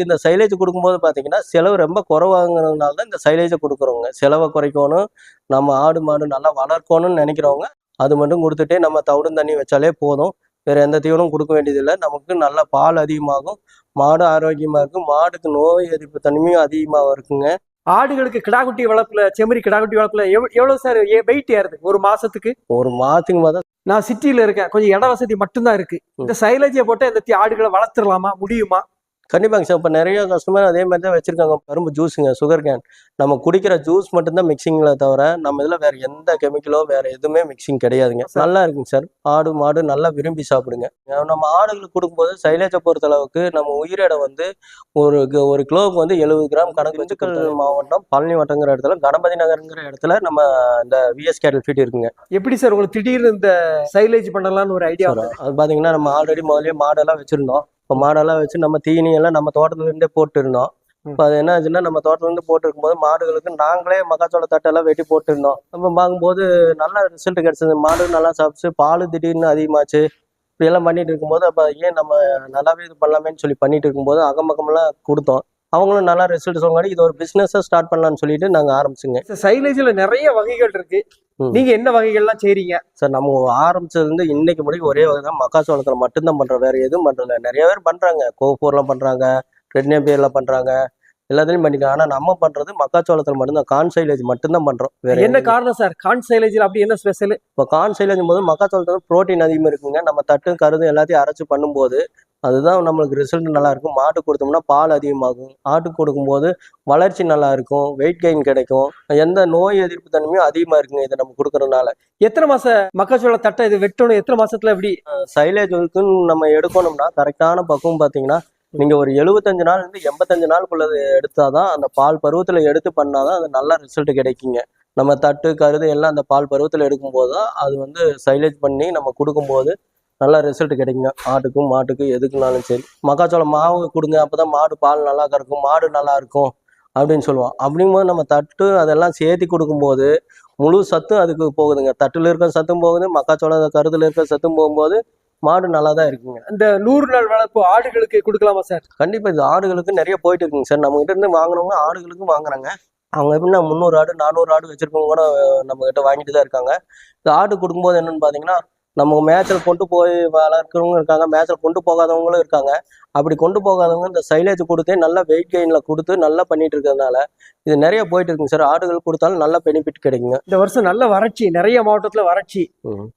இந்த சைலேஜ் கொடுக்கும்போது பார்த்தீங்கன்னா செலவு ரொம்ப குறைவாங்கிறதுனால தான் இந்த சைலேஜை கொடுக்குறோங்க. செலவை குறைக்கணும் நம்ம ஆடு மாடு நல்லா வளர்க்கணும்னு நினைக்கிறவங்க அது மட்டும் கொடுத்துட்டே நம்ம தவிடும் தண்ணி வச்சாலே போதும். வேற எந்த தீவனமும் கொடுக்க வேண்டியதில்லை. நமக்கு நல்ல பால் அதிகமாகும் மாடு ஆரோக்கியமா இருக்கும் மாடுக்கு நோய் எதிர்ப்பு தன்மையும் அதிகமாக இருக்குங்க. ஆடுகளுக்கு கிடாக்குட்டி வளர்ப்புல செம்மறி கிடாக்குட்டி வளர்ப்புல எவ்வ- எவ்வளவு சார் வெயிட் ஏறுது ஒரு மாசத்துக்கு? ஒரு மாதத்துக்கு மாதம் நான் சிட்டில இருக்கேன். கொஞ்சம் இட வசதி மட்டும்தான் இருக்கு. இந்த சைலேஜை போட்டு இந்த ஆடுகளை வளர்த்துடலாமா முடியுமா? கண்டிப்பாங்க சார். இப்போ நிறைய கஸ்டமர் அதே மாதிரி தான் வச்சிருக்காங்க. கரும்பு ஜூஸுங்க சுகர் கேன் நம்ம குடிக்கிற ஜூஸ் மட்டும்தான் மிக்சிங்கில் தவிர நம்ம இதில் வேற எந்த கெமிக்கலோ வேற எதுவுமே மிக்சிங் கிடையாதுங்க. நல்லா இருக்குங்க சார். ஆடு மாடு நல்லா விரும்பி சாப்பிடுங்க. நம்ம ஆடுகளுக்கு கொடுக்கும்போது சைலேஜை பொறுத்த அளவுக்கு நம்ம உயிரிடை வந்து ஒரு ஒரு கிலோவுக்கு வந்து எழுபது கிராம் கணக்கு திண்டுக்கல் மாவட்டம் பழனி வட்டங்கிற இடத்துல கணபதி நகருங்கிற இடத்துல நம்ம இந்த விஎஸ் கேட்டல் ஃபீட் இருக்குங்க. எப்படி சார் உங்களுக்கு திடீர்னு இந்த சைலேஜ் பண்ணலாம்னு ஒரு ஐடியா சார், அது பார்த்தீங்கன்னா நம்ம ஆல்ரெடி முதல்லயே மாடெல்லாம் வச்சிருந்தோம். இப்போ மாடெல்லாம் வச்சு நம்ம தீனி எல்லாம் நம்ம தோட்டத்துல இருந்தே போட்டு இருந்தோம் இப்போ அது என்ன ஆச்சுன்னா நம்ம தோட்டத்துல இருந்து போட்டு இருக்கும்போது மாடுகளுக்கு நாங்களே மக்காச்சோள தட்டெல்லாம் வெட்டி போட்டு இருந்தோம் நம்ம வாங்கும்போது நல்ல ரிசல்ட் கிடைச்சது. மாடு நல்லா சாப்பிட்டு பால் திடீர்னு அதிகமாச்சு. இப்படி எல்லாம் பண்ணிட்டு இருக்கும்போது அப்போ ஏன் நம்ம நல்லாவே இது பண்ணலாமேன்னு சொல்லி பண்ணிட்டு இருக்கும்போது அக்கம் பக்கமெல்லாம் கொடுத்தோம். அவங்களும் நல்லா ரிசல்ட் சொன்னாங்க இது ஒரு பிஸ்னஸாக ஸ்டார்ட் பண்ணலாம்னு சொல்லிட்டு நாங்கள் ஆரம்பிச்சுங்க. சைலேஜ்ல நிறைய வகைகள் இருக்கு. நீங்க என்ன வகைகள்லாம் செய்றீங்க? சார் நம்ம ஆரம்பிச்சதுல இருந்து இன்னைக்கு முடிக்க ஒரே வகை தான் மக்காச்சோளத்தில் மட்டும்தான் பண்றோம். வேற எதுவும் பண்றதில்ல. நிறைய பேர் பண்றாங்க. கோஃபோர்லாம் பண்றாங்க. ரெட்னே பேர்ல பண்றாங்க. எல்லாத்துலயும் பண்ணிக்கலாம். ஆனா நம்ம பண்றது மக்காச்சோளத்தில் மட்டும்தான். கான் சைலேஜ் மட்டும்தான் பண்றோம். வேற என்ன காரணம் சார்? கான் சைலேஜ்ல அப்படி என்ன ஸ்பெஷல் இப்போ கான் சைலேஜ் போது மக்காச்சோளத்தில் புரோட்டீன் அதிகமாக இருக்குங்க. நம்ம தட்டு கருது எல்லாத்தையும் அரைச்சு பண்ணும்போது அதுதான் நம்மளுக்கு ரிசல்ட் நல்லா இருக்கும் மாட்டு கொடுத்தோம்னா பால் அதிகமாகும். ஆட்டுக்கு கொடுக்கும்போது வளர்ச்சி நல்லா இருக்கும் வெயிட் கெயின் கிடைக்கும். எந்த நோய் எதிர்ப்பு தன்மையும் அதிகமாக இருக்குங்க இதை நம்ம கொடுக்கறதுனால. எத்தனை மாச மக்காச்சோள தட்டை இது வெட்டணும்? எத்தனை மாசத்துல இப்படி? சைலேஜ் இருக்குன்னு நம்ம எடுக்கணும்னா கரெக்டான பக்குவம் பார்த்தீங்கன்னா நீங்க ஒரு எழுபத்தஞ்சு நாள் இருந்து எண்பத்தஞ்சு நாளுக்குள்ளது எடுத்தாதான் அந்த பால் பருவத்துல எடுத்து பண்ணாதான் அது நல்ல ரிசல்ட் கிடைக்குங்க. நம்ம தட்டு கருது எல்லாம் அந்த பால் பருவத்துல எடுக்கும்போது தான் அது வந்து சைலேஜ் பண்ணி நம்ம கொடுக்கும்போது நல்ல ரிசல்ட் கிடைக்குங்க. ஆட்டுக்கும் மாட்டுக்கும் எதுக்குனாலும் சரி. மக்காச்சோளம் மாவு கொடுங்க அப்பதான் மாடு பால் நல்லா கறக்கும் மாடு நல்லா இருக்கும் அப்படின்னு சொல்லுவோம். அப்படிங்கும்போது நம்ம தட்டு அதெல்லாம் சேர்த்து கொடுக்கும்போது முழு சத்தும் அதுக்கு போகுதுங்க. தட்டுல இருக்க சத்தும் போகுது மக்காச்சோளம் கருதுல இருக்க சத்தும் போகும்போது மாடு நல்லா தான் இருக்குங்க. இந்த நூறு நாள் வளர்ப்பு ஆடுகளுக்கு கொடுக்கலாமா சார்? கண்டிப்பா இது ஆடுகளுக்கு நிறைய போயிட்டு இருக்குங்க சார். நம்ம கிட்ட இருந்து வாங்குறவங்க ஆடுகளுக்கும் வாங்குறாங்க. அவங்க எப்படின்னா முந்நூறு ஆடு நானூறு ஆடு வச்சிருக்கவங்க கூட நம்ம கிட்ட வாங்கிட்டு தான் இருக்காங்க. இந்த ஆடு கொடுக்கும்போது என்னன்னு பாத்தீங்கன்னா நம்ம மேய்ச்சல் கொண்டு போய் வளர்க்குறவங்க இருக்காங்க மேய்ச்சல் கொண்டு போகாதவங்களும் இருக்காங்க. அப்படி கொண்டு போகாதவங்க இந்த சைலேஜ் கொடுத்தே நல்லா வெயிட் கெயினில் கொடுத்து நல்லா பண்ணிட்டு இருக்கிறதுனால இது நிறைய போயிட்டு இருக்குங்க சார். ஆடுகள் கொடுத்தாலும் நல்ல பெனிஃபிட் கிடைக்குங்க. இந்த வருஷம் நல்ல வறட்சி நிறைய மாவட்டத்துல வறட்சி.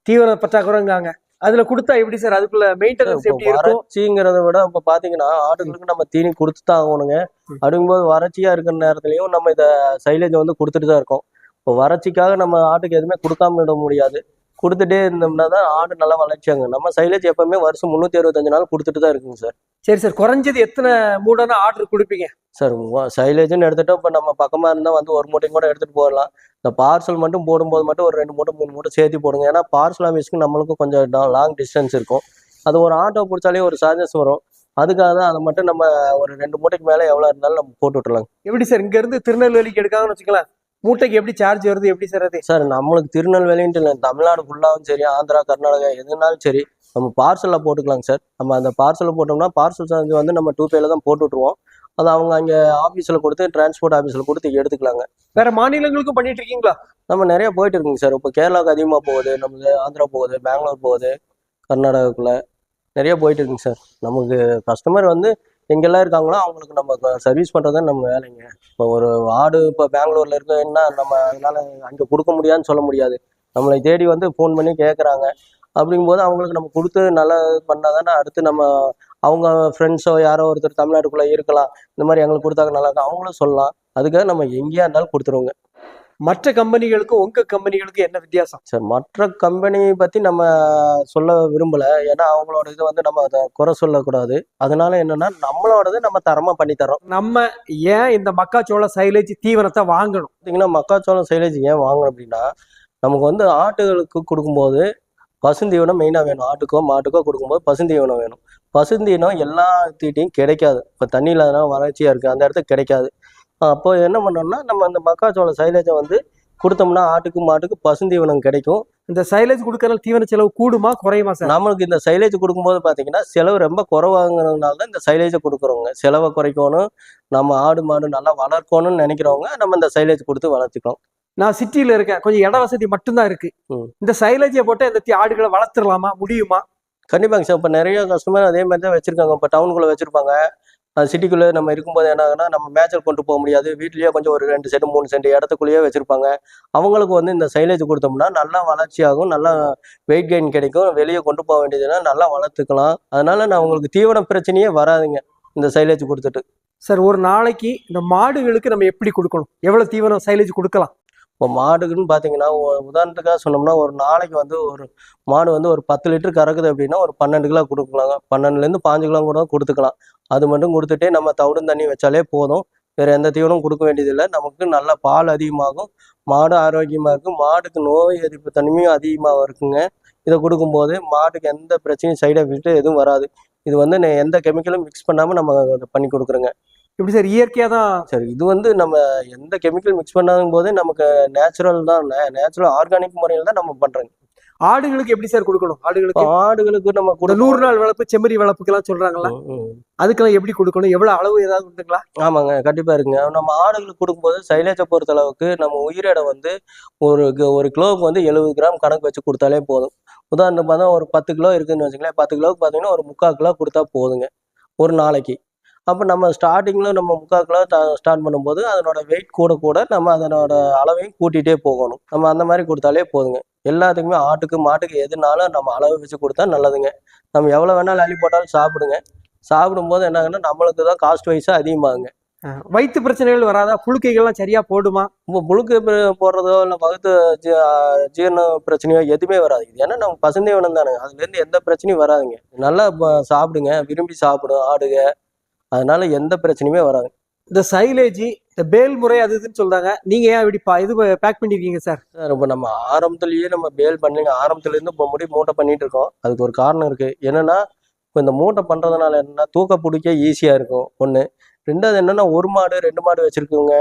தீவிர பற்றாக்குறைங்காங்க. அதுல கொடுத்தா எப்படி சார்? அதுக்குள்ள மெயின்டெனன்ஸ் எப்படி இருக்கும்? வறட்சிங்கிறத விட இப்ப பாத்தீங்கன்னா ஆடுகளுக்கு நம்ம தீனி கொடுத்து தான் ஆகணுங்க. அப்படிங்கும்போது வறட்சியா இருக்கிற நேரத்துலயும் நம்ம இத சைலேஜ் வந்து கொடுத்துட்டு தான் இருக்கோம். இப்போ வறட்சிக்காக நம்ம ஆட்டுக்கு எதுவுமே கொடுக்காம விட முடியாது. கொடுத்துட்டே இருந்தோம்னா தான் ஆடு நல்லா வளர்ச்சியாங்க நம்ம சைலேஜ் எப்பவுமே வருஷம் முந்நூற்றி அறுபத்தஞ்சு நாள் கொடுத்துட்டு தான் இருக்குங்க சார். சரி சார் குறைஞ்சது எத்தனை மூடனா ஆர்டர் கொடுப்பீங்க? சார் சைலேஜ்னு எடுத்துட்டோம் இப்போ நம்ம பக்கமா இருந்தா வந்து ஒரு மூட்டையும் கூட எடுத்துட்டு போயிடலாம் இந்த பார்சல் மட்டும் போடும்போது மட்டும் ஒரு ரெண்டு மூட்டை மூணு மூட்டை சேர்த்து போடுங்க. ஏன்னா பார்சல் ஆஃபீஸ்க்கு நம்மளுக்கும் கொஞ்சம் லாங் டிஸ்டன்ஸ் இருக்கும். அது ஒரு ஆட்டோ பிடிச்சாலே ஒரு சார்ஜஸ் வரும். அதுக்காக தான் அதை மட்டும் நம்ம ஒரு ரெண்டு மூட்டைக்கு மேலே எவ்வளோ இருந்தாலும் நம்ம போட்டு விட்டுறலாம் எப்படி சார் இங்க இருந்து திருநெல்வேலிக்கு எடுக்காங்கன்னு வச்சுக்கலாம் மூட்டைக்கு எப்படி சார்ஜ் வருது எப்படி சார் அது? சார் நம்மளுக்கு திருநெல்வேலின்ட்டு இல்லை தமிழ்நாடு ஃபுல்லாகவும் சரி ஆந்திரா கர்நாடகா எதுனாலும் சரி நம்ம பார்சலில் போட்டுக்கலாங்க சார் நம்ம அந்த பார்சலில் போட்டோம்னா பார்சல் சார்ஜ் வந்து நம்ம டூ பேல தான் போட்டு விட்ருவோம் அது அவங்க அங்கே ஆஃபீஸில் கொடுத்து டிரான்ஸ்போர்ட் ஆஃபீஸில் கொடுத்து எடுத்துக்கலாங்க. வேற மாநிலங்களுக்கும் பண்ணிட்டு இருக்கீங்களா? நம்ம நிறைய போயிட்டு இருக்குங்க சார் இப்போ கேரளாவுக்கு அதிகமாக போகுது நமக்கு ஆந்திரா போகுது பெங்களூர் போகுது கர்நாடகாக்குள்ள நிறைய போயிட்டு இருக்குங்க சார் நமக்கு கஸ்டமர் வந்து எங்கெல்லாம் இருக்காங்களோ அவங்களுக்கு நம்ம சர்வீஸ் பண்ணுறது தான் நம்ம வேலைங்க. இப்போ ஒரு ஆடு இப்போ பெங்களூரில் இருக்குன்னா நம்ம அதனால் அங்கே கொடுக்க முடியாதுன்னு சொல்ல முடியாது. நம்மளை தேடி வந்து ஃபோன் பண்ணி கேட்குறாங்க அப்படிங்கும்போது அவங்களுக்கு நம்ம கொடுத்து நல்லா பண்ணால் தானே அடுத்து நம்ம அவங்க ஃப்ரெண்ட்ஸோ யாரோ ஒருத்தர் தமிழ்நாட்டுக்குள்ளே இருக்கலாம். இந்த மாதிரி எங்களுக்கு கொடுத்தாங்க நல்லா இருக்கும். அவங்களும் சொல்லலாம். அதுக்காக நம்ம எங்கேயா இருந்தாலும் கொடுத்துருவோங்க. மற்ற கம்பெனிகளுக்கும் உங்க கம்பெனிகளுக்கும் என்ன வித்தியாசம்? சார் மற்ற கம்பெனி பத்தி நம்ம சொல்ல விரும்பல. ஏன்னா அவங்களோட இது வந்து நம்ம அதை குறை சொல்லக்கூடாது. அதனால என்னன்னா நம்மளோடது நம்ம தரமா பண்ணி தரோம் நம்ம ஏன் இந்த மக்காச்சோள சைலேஜ் தீவனத்தை வாங்கணும்? பார்த்தீங்கன்னா மக்காச்சோளம் சைலேஜ் ஏன் வாங்கணும் அப்படின்னா நமக்கு வந்து ஆட்டுகளுக்கு கொடுக்கும்போது பசுந்தீவனம் மெயினாக வேணும். ஆட்டுக்கோ மாட்டுக்கோ கொடுக்கும்போது பசுந்தீவனம் வேணும். பசுந்தீவனம் எல்லா தீட்டையும் கிடைக்காது. இப்போ தண்ணி இல்லாதனால வறட்சியாக இருக்குது அந்த இடத்துக்கு கிடைக்காது. அப்போ என்ன பண்ணோம்னா நம்ம அந்த மக்காச்சோள சைலேஜை வந்து கொடுத்தோம்னா ஆட்டுக்கு மாட்டுக்கு பசுந்தீவனம் கிடைக்கும். இந்த சைலேஜ் கொடுக்கறதுனால தீவன செலவு கூடுமா குறையுமா சார்? நம்மளுக்கு இந்த சைலேஜ் கொடுக்கும்போது பார்த்தீங்கன்னா செலவு ரொம்ப குறைவாங்கிறதுனால தான் இந்த சைலேஜை கொடுக்குறோங்க. செலவை குறைக்கணும் நம்ம ஆடு மாடு நல்லா வளர்க்கணும்னு நினைக்கிறவங்க நம்ம இந்த சைலேஜ் கொடுத்து வளர்த்துக்கலாம். நான் சிட்டியில இருக்கேன். கொஞ்சம் இட வசதி மட்டும்தான் இருக்கு. இந்த சைலேஜை போட்டு இந்த ஆடுகளை வளர்த்துடலாமா முடியுமா? கண்டிப்பாங்க சார். இப்போ நிறைய கஸ்டமர் அதே மாதிரி தான் வச்சிருக்காங்க. இப்போ டவுனுக்குள்ளே வச்சிருப்பாங்க. சிட்டிக்குள்ளே நம்ம இருக்கும்போது என்ன ஆகுனா நம்ம மேட்சர் கொண்டு போக முடியாது. வீட்லேயே கொஞ்சம் ஒரு ரெண்டு சென்ட் மூணு சென்ட் இடத்துக்குள்ளேயே வச்சுருப்பாங்க. அவங்களுக்கு வந்து இந்த சைலேஜ் கொடுத்தோம்னா நல்லா வளர்ச்சியாகும் நல்லா வெயிட் கெயின் கிடைக்கும். வெளியே கொண்டு போக வேண்டியதுன்னா நல்லா வளர்த்துக்கலாம். அதனால நான் உங்களுக்கு தீவன பிரச்சனையே வராதுங்க இந்த சைலேஜ் கொடுத்துட்டு. சார் ஒரு நாளைக்கு இந்த மாடுகளுக்கு நம்ம எப்படி கொடுக்கணும்? எவ்வளோ தீவனம் சைலேஜ் கொடுக்கலாம்? இப்போ மாடுக்குன்னு பார்த்தீங்கன்னா உதாரணத்துக்காக சொன்னோம்னா ஒரு நாளைக்கு வந்து ஒரு மாடு வந்து ஒரு பத்து லிட்டர் கறக்குது அப்படின்னா ஒரு பன்னெண்டு கிலோ கொடுக்கலாங்க. பன்னெண்டுலேருந்து பாஞ்சு கிலோ கூட கொடுத்துக்கலாம். அது மட்டும் கொடுத்துட்டே நம்ம தவிடும் தண்ணி வச்சாலே போதும். வேறு எந்த தீவனம் கொடுக்க வேண்டியதில்லை. நமக்கு நல்ல பால் அதிகமாகும். மாடு ஆரோக்கியமாக இருக்கும். மாடுக்கு நோய் எதிர்ப்பு தன்மையும் அதிகமாக இருக்குங்க. இதை கொடுக்கும்போது மாட்டுக்கு எந்த பிரச்சனையும் சைடு எஃபெக்ட் எதுவும் வராது. இது வந்து எந்த கெமிக்கலும் மிக்ஸ் பண்ணாமல் நம்ம பண்ணி கொடுக்குறோங்க. எப்படி சார் இயற்கையா தான்? சரி இது வந்து நம்ம எந்த கெமிக்கல் மிக்ஸ் பண்ணாதும் போது நமக்கு நேச்சுரல் தான். நேச்சுரல் ஆர்கானிக் முறையில் தான் நம்ம பண்றோங்க. ஆடுகளுக்கு எப்படி சார் கொடுக்கணும்? ஆடுகளுக்கு ஆடுகளுக்கு நம்ம கூட நூறு நாள் வளர்ப்பு செம்மறி வளர்ப்புக்கெல்லாம் சொல்றாங்கல்ல? அதுக்கெல்லாம் எப்படி கொடுக்கணும்? எவ்வளவு அளவு ஏதாவது உண்டுங்களா? ஆமாங்க கண்டிப்பா இருக்குங்க. நம்ம ஆடுகளுக்கு கொடுக்கும்போது சைலேஜை பொறுத்த அளவுக்கு நம்ம உயிரிடை வந்து ஒரு ஒரு கிலோவுக்கு வந்து எழுபது கிராம் கணக்கு வச்சு கொடுத்தாலே போதும். உதாரணம் பார்த்தா ஒரு பத்து கிலோ இருக்குன்னு வச்சுங்களேன் பத்து கிலோவுக்கு பார்த்தீங்கன்னா ஒரு முக்கால் கிலோ கொடுத்தா போதுங்க. ஒரு நாளைக்கு. அப்போ நம்ம ஸ்டார்டிங்கில் நம்ம முக்கால் கிலோ ஸ்டார்ட் பண்ணும்போது அதனோட வெயிட் கூட கூட நம்ம அதனோட அளவையும் கூட்டிகிட்டே போகணும். நம்ம அந்த மாதிரி கொடுத்தாலே போதுங்க. எல்லாத்துக்குமே ஆட்டுக்கு மாட்டுக்கு எதுனாலும் நம்ம அளவு வச்சு கொடுத்தா நல்லதுங்க. நம்ம எவ்வளோ வேணாலும் அள்ளி போட்டாலும் சாப்பிடுங்க. சாப்பிடும்போது என்னாங்கன்னா நம்மளுக்கு தான் காஸ்ட் வைஸாக அதிகமாகுங்க. வயிற்று பிரச்சனைகள் வராதா? புழுக்கைகள்லாம் சரியா போடுமா? இப்போ புழுக்கு போடுறதோ இல்லை வகுத்து ஜீரண பிரச்சனையோ எதுவுமே வராது. இது ஏன்னா நம்ம பசுந்தேவனம் தானே அதுலேருந்து எந்த பிரச்சனையும் வராதுங்க. நல்லா சாப்பிடுங்க. விரும்பி சாப்பிடும் ஆடுக. அதனால எந்த பிரச்சனையுமே வராது. இந்த சைலேஜ் இந்த பேல் முறை அது இதுன்னு சொல்றாங்க. நீங்க ஏன் இப்படி பா- இது பேக் பண்ணிருக்கீங்க சார் சார் இப்போ நம்ம ஆரம்பத்துலேயே நம்ம பேல் பண்ணலைங்க ஆரம்பத்துலேருந்து இப்போ முடி மூட்டை பண்ணிட்டு இருக்கோம். அதுக்கு ஒரு காரணம் இருக்குது என்னன்னா இப்போ இந்த மூட்டை பண்ணுறதுனால என்னன்னா தூக்க பிடிக்க ஈஸியாக இருக்கும். ஒன்று ரெண்டாவது என்னன்னா ஒரு மாடு ரெண்டு மாடு வச்சுருக்கவங்க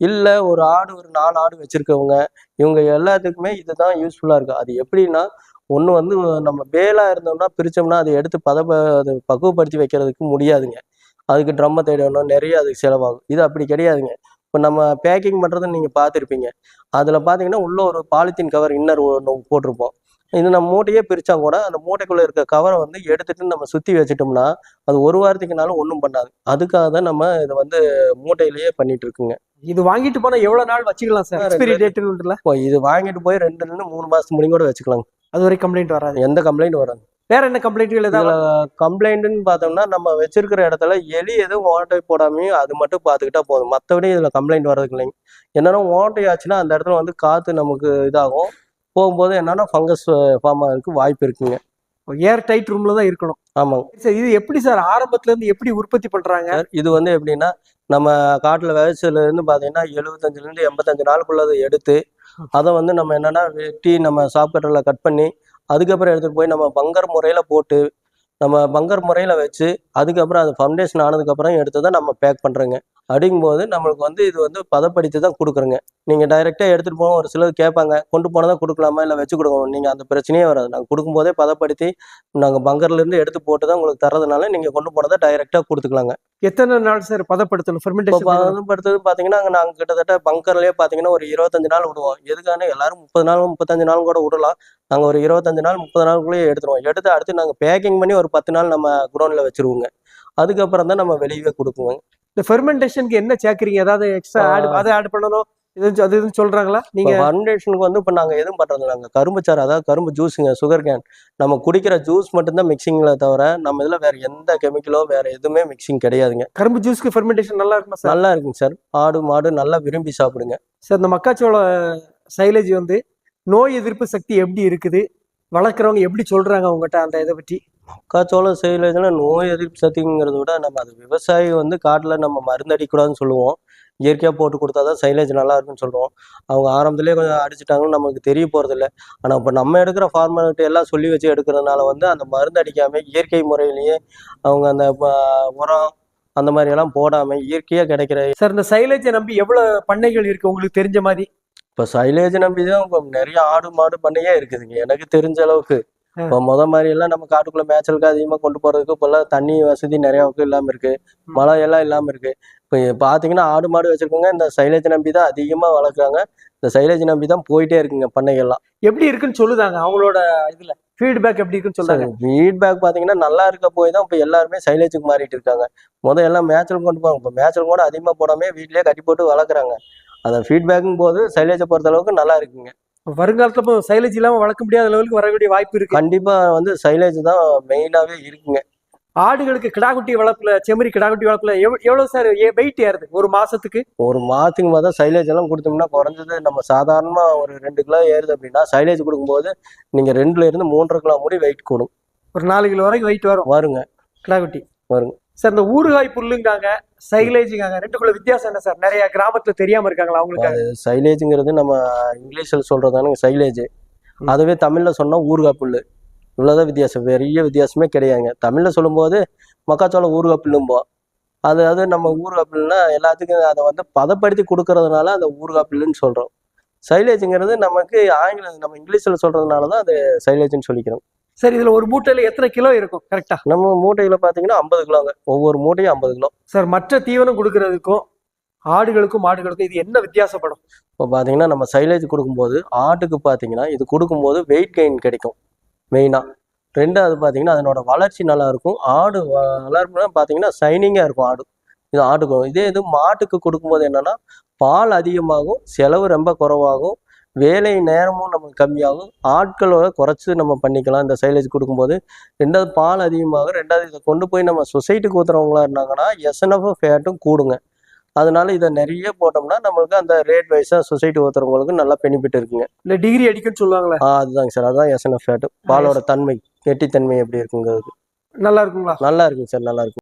இல்லை ஒரு ஆடு ஒரு நாலு ஆடு வச்சுருக்கவங்க இவங்க எல்லாத்துக்குமே இதுதான் யூஸ்ஃபுல்லாக இருக்குது அது எப்படின்னா ஒன்று வந்து நம்ம பேலாக இருந்தோம்னா பிரித்தோம்னா அதை எடுத்து பத அது பக்குவப்படுத்தி வைக்கிறதுக்கு முடியாதுங்க. அதுக்கு ட்ரம்மை தேடணும் நிறைய அதுக்கு செலவாகும். இது அப்படி கிடையாதுங்க. இப்போ நம்ம பேக்கிங் பண்ணுறதை நீங்கள் பார்த்துருப்பீங்க. அதில் பார்த்தீங்கன்னா உள்ள ஒரு பாலித்தீன் கவர் இன்னர் ஒன்று போட்டிருப்போம். இது நம்ம மூட்டையே பிரித்தா கூட அந்த மூட்டைக்குள்ளே இருக்க கவரை வந்து எடுத்துட்டு நம்ம சுற்றி வச்சிட்டோம்னா அது ஒரு வாரத்துக்குனாலும் ஒன்றும் பண்ணாது. அதுக்காக தான் நம்ம இதை வந்து மூட்டையிலேயே பண்ணிட்டு இருக்குங்க. இது வாங்கிட்டு போனா எவ்வளவு நாள் வச்சுக்கலாம் சார்? ஆ, எக்ஸ்பைரி ரெண்டு- டேட்ல இப்போ இது வாங்கிட்டு போய் ரெண்டுலேருந்து மூணு மாதத்துக்கு முடியும் கூட வச்சுக்கலாம் அது வரை கம்ப்ளைண்ட் வராது. எந்த கம்ப்ளைண்ட் வராது. வேற என்ன கம்ப்ளைண்ட்கள் ஏதாவது கம்ப்ளைண்ட்டுன்னு பார்த்தோம்னா நம்ம வச்சிருக்கிற இடத்துல எலி எதுவும் ஓட்டை போடாமையும் அது மட்டும் பார்த்துக்கிட்டா போதும். மற்றபடி இதில் கம்ப்ளைண்ட் வர்றதுக்கு இல்லைங்க. என்னன்னா ஓட்டை ஆச்சுன்னா அந்த இடத்துல வந்து காற்று நமக்கு இதாகும். போகும்போது என்னன்னா ஃபங்கஸ் ஃபார்ம் ஆகிறதுக்கு வாய்ப்பு இருக்குங்க. ஏர் டைட் ரூம்ல தான் இருக்கணும். ஆமாங்க. சார் இது எப்படி சார்? ஆரம்பத்துல இருந்து எப்படி உற்பத்தி பண்றாங்க? சார் இது வந்து எப்படின்னா நம்ம காட்டில் விளைச்சல இருந்து பார்த்தீங்கன்னா எழுபத்தஞ்சிலேருந்து எண்பத்தஞ்சு நாளுக்குள்ளதை எடுத்து அதை வந்து நம்ம என்னன்னா வெட்டி நம்ம சாப்பிட்றதுல கட் பண்ணி அதுக்கப்புறம் எடுத்துகிட்டு போய் நம்ம பங்கர் முறையில் போட்டு நம்ம பங்கர் முறையில் வச்சு அதுக்கப்புறம் அது ஃபவுண்டேஷன் ஆனதுக்கப்புறம் எடுத்து தான் நம்ம பேக் பண்ணுறோங்க அப்படிங்கும்போது நம்மளுக்கு வந்து இது வந்து பதப்படுத்தி தான் கொடுக்குறோங்க நீங்கள் டைரெக்டாக எடுத்துகிட்டு போக ஒரு சிலர் கேட்பாங்க கொண்டு போனதான் கொடுக்கலாமா? இல்லை வச்சு கொடுக்கணும்? நீங்கள் அந்த பிரச்சனையே வராது. நாங்கள் கொடுக்கும்போதே பதப்படுத்தி நாங்கள் பங்கர்லேருந்து எடுத்து போட்டு தான் உங்களுக்கு தரதுனால நீங்கள் கொண்டு போனதை டைரெக்டாக கொடுத்துக்கலாங்க. எத்தனை நாள் சார் பதப்படுத்தணும்? ஃபெர்மெண்டேஷன் பதப்படுத்துறது பார்த்தீங்கன்னா நாங்கள் கிட்டத்தட்ட பங்கர்லேயே பார்த்தீங்கன்னா ஒரு இருபத்தஞ்சு நாள் விடுவோம். எதுக்கான எல்லாரும் முப்பது நாள் முப்பத்தஞ்சு நாள் கூட விடலாம். நாங்கள் ஒரு இருபத்தஞ்சு நாள் முப்பது நாளுக்குள்ளேயே எடுத்துருவோம். எடுத்து அடுத்து நாங்கள் பேக்கிங் பண்ணி ஒரு பத்து நாள் நம்ம குடோனில் வச்சிருவோங்க. அதுக்கப்புறம் தான் நம்ம வெளியவே கொடுக்குவோங்க இந்த ஃபெர்மெண்டேஷனுக்கு என்ன சேர்க்கறீங்க? ஏதாவது எக்ஸ்ட்ரா ஆட் அதை ஆட் பண்ணணும்? இது அது இதுன்னு சொல்றாங்களா? நீங்க இப்போ ஃபவுண்டேஷனுக்கு வந்து இப்போ நாங்கள் எதுவும் பண்ணுறது நாங்கள் கரும்பு சாறு அதாவது கரும்பு ஜூஸுங்க சுகர் கேன் நம்ம குடிக்கிற ஜூஸ் மட்டும்தான் மிக்சிங்கில் தவிர நம்ம இதில் வேறு எந்த கெமிக்கலோ வேறு எதுவுமே மிக்சிங் கிடையாதுங்க. கரும்பு ஜூஸ்க்கு ஃபெர்மெண்டேஷன் நல்லா இருக்குமா சார்? நல்லா இருக்குங்க சார். ஆடு மாடு நல்லா விரும்பி சாப்பிடுங்க. சார் இந்த மக்காச்சோள சைலேஜ் வந்து நோய் எதிர்ப்பு சக்தி எப்படி இருக்குது? வளர்க்குறவங்க எப்படி சொல்றாங்க அவங்ககிட்ட அந்த இதை பற்றி? மக்காச்சோளம் செய்யலைன்னா நோய் எதிர்ப்பு சக்திங்கிறத விட நம்ம அது விவசாயி வந்து காட்டில் நம்ம மருந்து அடிக்கக்கூடாதுன்னு சொல்லுவோம். இயற்கையாக போட்டு கொடுத்தா தான் சைலேஜ் நல்லா இருக்குன்னு சொல்லுவோம் அவங்க ஆரம்பத்திலே கொஞ்சம் அடிச்சிட்டாங்கன்னு நமக்கு தெரிய போகிறதில்ல ஆனால் இப்போ நம்ம எடுக்கிற ஃபார்மாலிட்டி எல்லாம் சொல்லி வச்சு எடுக்கிறதுனால வந்து அந்த மருந்து அடிக்காமல் இயற்கை முறையிலேயே அவங்க அந்த உரம் அந்த மாதிரி எல்லாம் போடாமல் இயற்கையாக கிடைக்கிற சார் இந்த சைலேஜை நம்பி எவ்வளவு பண்ணைகள் இருக்கு? உங்களுக்கு தெரிஞ்ச மாதிரி? இப்போ சைலேஜ் நம்பி தான் இப்போ நிறைய ஆடு மாடு பண்ணையே இருக்குதுங்க. எனக்கு தெரிஞ்ச அளவுக்கு. இப்போ முத மாதிரி எல்லாம் நம்ம காட்டுக்குள்ள மேய்ச்சலுக்கு அதிகமாக கொண்டு போறதுக்கு இப்போல்லாம் தண்ணி வசதி நிறையாவுக்கு இல்லாமல் இருக்கு. மழை எல்லாம் இல்லாமல் இருக்கு. இப்போ பார்த்தீங்கன்னா ஆடு மாடு வச்சிருக்கவங்க இந்த சைலேஜ் நம்பி தான் அதிகமாக வளர்க்குறாங்க. இந்த சைலேஜ் நம்பி தான் போயிட்டே இருக்குங்க பண்ணைகள்லாம். எப்படி இருக்குன்னு சொல்லுதாங்க அவங்களோட இதுல? ஃபீட்பேக் எப்படி இருக்குன்னு சொல்றாங்க ஃபீட்பேக் பார்த்தீங்கன்னா நல்லா இருக்க போய் தான் இப்போ எல்லாருமே சைலேஜுக்கு மாறிட்டு இருக்காங்க. முதல் எல்லாம் மேய்ச்சல் கொண்டு போவாங்க. இப்போ மேய்ச்சல் கூட அதிகமாக போடாமே வீட்டிலேயே கட்டி போட்டு வளர்க்குறாங்க. அந்த ஃபீட்பேக்கும் போது சைலேஜை பொறுத்த அளவுக்கு நல்லா இருக்குங்க. வருங்காலத்துல இப்போ சைலேஜ் இல்லாம வளர்க்க முடியாத லெவலுக்கு வரக்கூடிய வாய்ப்பு இருக்கு. கண்டிப்பா வந்து சைலேஜ் தான் மெயினாவே இருக்குங்க. ஆடுகளுக்கு கிடாக்குட்டி வளர்ப்புல செம்மறி கிடாக்குட்டி வளர்ப்புல எவ்வ- எவ்வளவு சார் வெயிட் ஏறுது? ஒரு மாசத்துக்கு? ஒரு மாதத்துக்கு மொதல் சைலேஜ் எல்லாம் கொடுத்தோம்னா குறைஞ்சது நம்ம சாதாரணமா ஒரு ரெண்டு கிலோ ஏறுது அப்படின்னா சைலேஜ் கொடுக்கும்போது நீங்க ரெண்டுல இருந்து மூன்றரை கிலோ முடி வெயிட் கூடும். ஒரு நாலு கிலோ வரைக்கும் வெயிட் வரும். வருங்க. கிடாக்குட்டி வருங்க. சார் இந்த ஊறுகாய் புல்லுங்காங்க சைலேஜுங்காங்க ரெண்டுக்குள்ள வித்தியாசம் என்ன சார்? நிறைய கிராமத்துல தெரியாம இருக்காங்களா அவங்களுக்கு? சைலேஜுங்கிறது நம்ம இங்கிலீஷில் சொல்றதானுங்க சைலேஜ். அதுவே தமிழ்ல சொன்னா ஊறுகாய் புல்லு. இவ்வளவுதான் வித்தியாசம் பெரிய வித்தியாசமே கிடையாதுங்க. தமிழ்ல சொல்லும்போது மக்காச்சோளம் ஊறுகாய் புல்லும்போம் அது அது நம்ம ஊறுகாய் புல்லுனா எல்லாத்துக்கும் அதை வந்து பதப்படுத்தி கொடுக்கறதுனால அந்த ஊறுகாய் புல்லுன்னு சொல்றோம். சைலேஜுங்கிறது நமக்கு ஆங்கிலம் நம்ம இங்கிலீஷ்ல சொல்றதுனால தான் அது சைலேஜ்னு சொல்லிக்கிறோம். சார் இதுல ஒரு மூட்டையில எத்தனை கிலோ இருக்கும்? கரெக்டா நம்ம மூட்டையில பாத்தீங்கன்னா ஐம்பது கிலோங்க. ஒவ்வொரு மூட்டையும் ஐம்பது கிலோ. சார் மற்ற தீவனம் கொடுக்கறதுக்கும் ஆடுகளுக்கும் மாடுகளுக்கும் இது என்ன வித்தியாசப்படும்? இப்போ பார்த்தீங்கன்னா நம்ம சைலேஜ் கொடுக்கும்போது ஆட்டுக்கு பார்த்தீங்கன்னா இது கொடுக்கும்போது வெயிட் கெயின் கிடைக்கும். மெயினாக ரெண்டாவது பார்த்தீங்கன்னா அதனோட வளர்ச்சி நல்லா இருக்கும் ஆடு வளர்ப்புனா பார்த்தீங்கன்னா சைனிங்காக இருக்கும் ஆடு. இது ஆட்டுக்கு இதே இது மாட்டுக்கு கொடுக்கும்போது என்னன்னா பால் அதிகமாகும் செலவு ரொம்ப குறைவாகும். வேலை நேரமும் நமக்கு கம்மியாகும். ஆட்களோட குறைச்சி நம்ம பண்ணிக்கலாம். இந்த சைலேஜ் கொடுக்கும்போது ரெண்டாவது பால் அதிகமாகும். ரெண்டாவது இதை கொண்டு போய் நம்ம சொசைட்டிக்கு ஊத்துறவங்களா இருந்தாங்கன்னா எஸ்என்எஃப் ஃபேட்டும் கூடுங்க. அதனால இதை நிறைய போட்டோம்னா நம்மளுக்கு அந்த ரேட் வைஸா சொசைட்டி ஊத்துறவங்களுக்கு நல்லா பெனிஃபிட் இருக்குங்க. இல்ல டிகிரி அடிக்குன்னு சொல்லுவாங்களே? ஆ அதுதாங்க சார் அதான் எஸ்என்எஃப் ஃபேட் பாலோட தன்மை கெட்டித்தன்மை எப்படி இருக்குங்கிறது. நல்லா இருக்குங்களா? நல்லா இருக்குங்க சார் நல்லா இருக்கு